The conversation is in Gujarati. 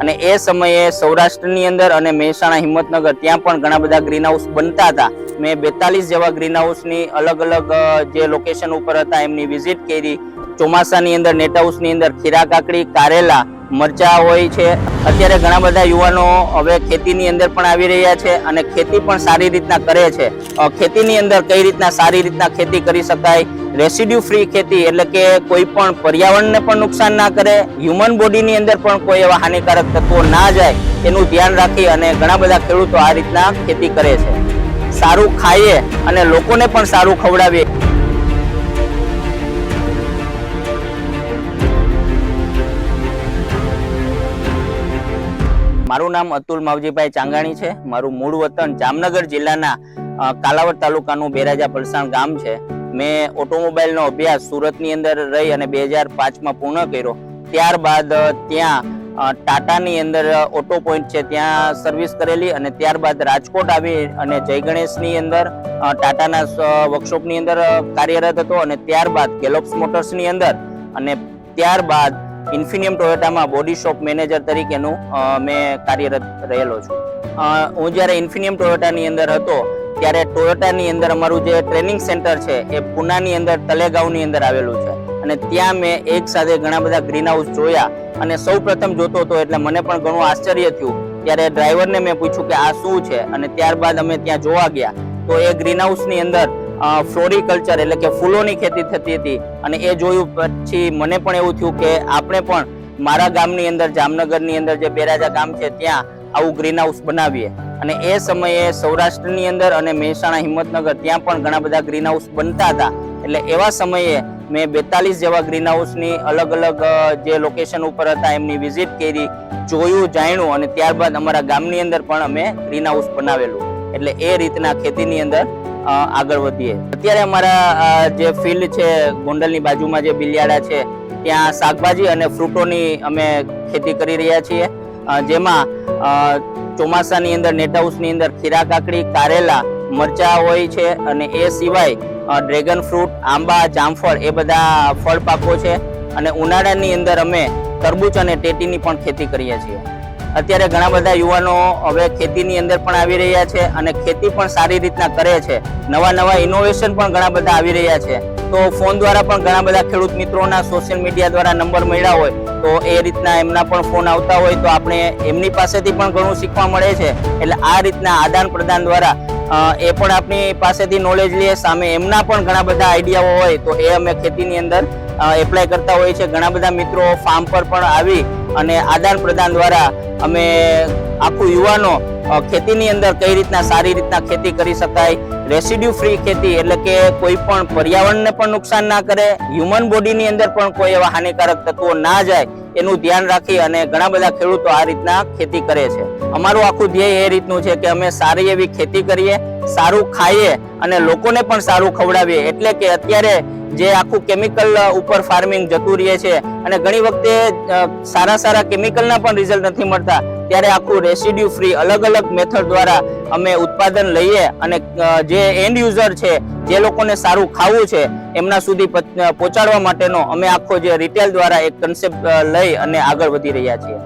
અને એ સમયે સૌરાષ્ટ્રની અંદર અને મહેસાણા, હિંમતનગર ત્યાં પણ ઘણા બધા ગ્રીન હાઉસ બનતા હતા. મેં બેતાલીસ જેવા ગ્રીન હાઉસની અલગ અલગ જે લોકેશન ઉપર હતા, એમની વિઝિટ કરી. ચોમાસાની અંદર નેટ હાઉસની અંદર ખીરા કાકડી, કારેલા મરચા હોય છે. અત્યારે ઘણા બધા યુવાનો હવે ખેતીની અંદર પણ આવી રહ્યા છે અને ખેતી પણ સારી રીતના કરે છે. ખેતીની અંદર કઈ રીતના સારી રીતના ખેતી કરી શકાય? રેસિડ્યુ ફ્રી ખેતી એટલે કે કોઈ પણ પર્યાવરણને પણ નુકસાન ના કરે, હ્યુમન બોડીની અંદર પણ કોઈ એવા હાનિકારક તત્વો ના જાય એનું ધ્યાન રાખી અને ઘણા બધા ખેડૂતો આ રીતના ખેતી કરે છે. સારું ખાઈએ અને લોકોને પણ સારું ખવડાવીએ. મારું નામ અતુલ માવજીભાઈ ચાંગાણી છે. મારું મૂળ વતન જામનગર જિલ્લાના કાલાવડ તાલુકાનું બેરાજા પલસાણ ગામ છે. મેં ઓટોમોબાઈલનો અભ્યાસ સુરતની અંદર રહી અને બે હજાર પાંચમાં પૂર્ણ કર્યો. ત્યારબાદ ત્યાં ટાટાની અંદર ઓટો પોઈન્ટ છે, ત્યાં સર્વિસ કરેલી અને ત્યારબાદ રાજકોટ આવી અને જય ગણેશની અંદર ટાટાના વર્કશોપની અંદર કાર્યરત હતો અને ત્યારબાદ ગેલોપ્સ મોટર્સની અંદર અને ત્યારબાદ ઇન્ફિનિયમ ટોયોટામાં બોડી શોપ મેનેજર તરીકેનું મેં કાર્યરત રહેલો છું. હું જ્યારે ઇન્ફિનિયમ ટોયોટાની અંદર હતો, ત્યારે ટોયોટાની અંદર અમારું જે ટ્રેનિંગ સેન્ટર છે, એ પુનાની અંદર, તલેગાંવની અંદર આવેલું છે. અને ત્યાં મેં એક સાથે ઘણા બધા ગ્રીન હાઉસ જોયા અને સૌ પ્રથમ જોતો હતો એટલે મને પણ ઘણું આશ્ચર્ય થયું. ત્યારે ડ્રાઈવરને મેં પૂછ્યું કે આ શું છે? અને ત્યારબાદ અમે ત્યાં જોવા ગયા. તો એ ગ્રીન હાઉસની અંદર ફ્લોરિકલ્ચર એટલે કે ફૂલોની ખેતી થતી હતી અને એ જોયું પછી મને પણ એવું થયું કે આપણે પણ મારા ગામની અંદર, જામનગરની અંદર જે બેરાજા ગામ છે, ત્યાં આવું ગ્રીન હાઉસ બનાવીએ. અને એ સમયે સૌરાષ્ટ્રની અંદર અને મહેસાણા હિંમતનગર ત્યાં પણ ઘણા બધા ગ્રીન હાઉસ બનતા હતા. એટલે એવા સમયે મેં બેતાલીસ જેવા ગ્રીન હાઉસની અલગ અલગ જે લોકેશન ઉપર હતા એમની વિઝિટ કરી, જોયું, જાણ્યું અને ત્યારબાદ અમારા ગામની અંદર પણ અમે ગ્રીન હાઉસ બનાવેલું. એટલે એ રીતના ખેતીની અંદર આગળ વધીએ. અત્યારે અમારા જે ફિલ્ડ છે, ગોંડલની બાજુમાં જે બિલિયાડા છે, ત્યાં શાકભાજી અને ફ્રૂટોની અમે ખેતી કરી રહ્યા છીએ. જેમાં ચોમાસાની અંદર નેટ હાઉસની અંદર ખીરા, કાકડી, કારેલા, મરચા હોય છે અને એ સિવાય ડ્રેગન ફ્રૂટ આંબા, જામફળ એ બધા ફળ પાકો છે. અને ઉનાળાની અંદર અમે તરબૂચ અને ટેટીની પણ ખેતી કરીએ છીએ. અત્યારે ઘણા બધા યુવાનો હવે ખેતીની અંદર પણ આવી રહ્યા છે અને ખેતી પણ સારી રીતના કરે છે. નવા નવા ઇનોવેશન પણ ઘણા બધા આવી રહ્યા છે. તો ફોન દ્વારા પણ ઘણા બધા ખેડૂત મિત્રોના સોશિયલ મીડિયા દ્વારા નંબર મળ્યા હોય, તો એ રીતના એમના પણ ફોન આવતા હોય, તો આપણે એમની પાસેથી પણ ઘણું શીખવા મળે છે. એટલે આ રીતના આદાન પ્રદાન દ્વારા એ પણ આપણી પાસેથી નોલેજ લઈએ સામે એમના પણ ઘણા બધા આઈડિયાઓ હોય, તો એ અમે ખેતીની અંદર એપ્લાય કરતા હોઈએ છીએ. ઘણા બધા મિત્રો ફાર્મ પર પણ આવી અને આદાન પ્રદાન દ્વારા અમે આખું યુવાનો ખેતીની અંદર કઈ રીતના સારી રીતના ખેતી કરી શકાય, રેસિડ્યુ ફ્રી ખેતી એટલે કે કોઈ પણ પર્યાવરણને પણ નુકસાન ના કરે, હ્યુમન બોડીની અંદર પણ કોઈ એવા હાનિકારક તત્વો ના જાય એનું ધ્યાન રાખી અને ઘણા બધા ખેડૂતો આ રીતના ખેતી કરે છે. અમારું આખું ધ્યેય એ રીતનું છે કે અમે સારી એવી ખેતી કરીએ, સારું ખાઈએ અને લોકોને પણ સારું ખવડાવીએ. એટલે કે અત્યારે જે આખું કેમિકલ ઉપર ફાર્મિંગ જતું રહે છે. અને ઘણી વખતે સારા સારા કેમિકલના પણ રિઝલ્ટ નથી મળતા. ત્યારે આખું રેસિડ્યુ ફ્રી અલગ અલગ મેથડ દ્વારા અમે ઉત્પાદન લઈએ અને જે એન્ડ યુઝર છે, જે લોકોને સારું ખાવું છે, એમના સુધી પહોંચાડવા માટેનો અમે આખો જે રિટેલ દ્વારા એક કન્સેપ્ટ લઈ અને આગળ વધી રહ્યા છીએ.